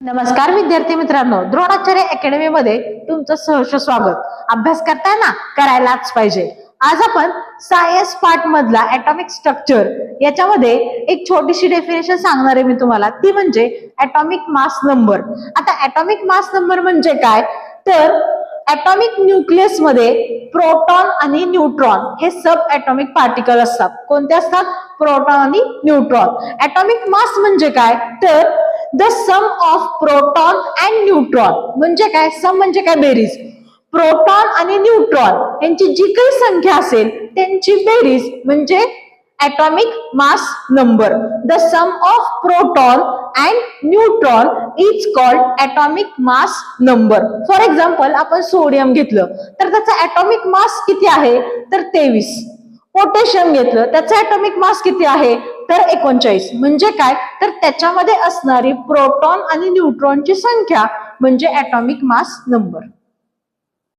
नमस्कार विद्यार्थी मित्रांनो द्रोणाचार्य अकॅडमी मध्ये तुमचं सहर्ष स्वागत. अभ्यास करताय ना करायलाच पाहिजे. आज आपण सायन्स पार्ट मधला ऍटॉमिक स्ट्रक्चर याच्यामध्ये एक छोटीशी डेफिनेशन सांगणार आहे मी तुम्हाला. ती म्हणजे ऍटॉमिक मास नंबर आता ऍटॉमिक मास नंबर म्हणजे काय? तर ऍटॉमिक न्यूक्लियसमध्ये प्रोटॉन आणि न्यूट्रॉन हे सब ऍटॉमिक पार्टिकल असतात. कोणते असतात? प्रोटॉन आणि न्यूट्रॉन ऍटॉमिक मास म्हणजे काय? तर the sum of proton and neutron. म्हणजे काय? सम म्हणजे काय? बेरीज. प्रोटॉन आणि न्यूट्रॉन यांची जी काही संख्या असेल त्यांची बेरीज म्हणजे atomic mass number the sum of proton and neutron is call atomic mass number for example आपण सोडियम घेतलं. तर त्याचा ऍटॉमिक मास किती आहे? तर तेवीस. पोटॅशियम घेतलं. त्याचा ॲटॉमिक मास किती आहे? तर एकोणचाळीस. म्हणजे काय? तर त्याच्यामध्ये असणारी प्रोटॉन आणि न्यूट्रॉनची संख्या म्हणजे ॲटॉमिक मास नंबर.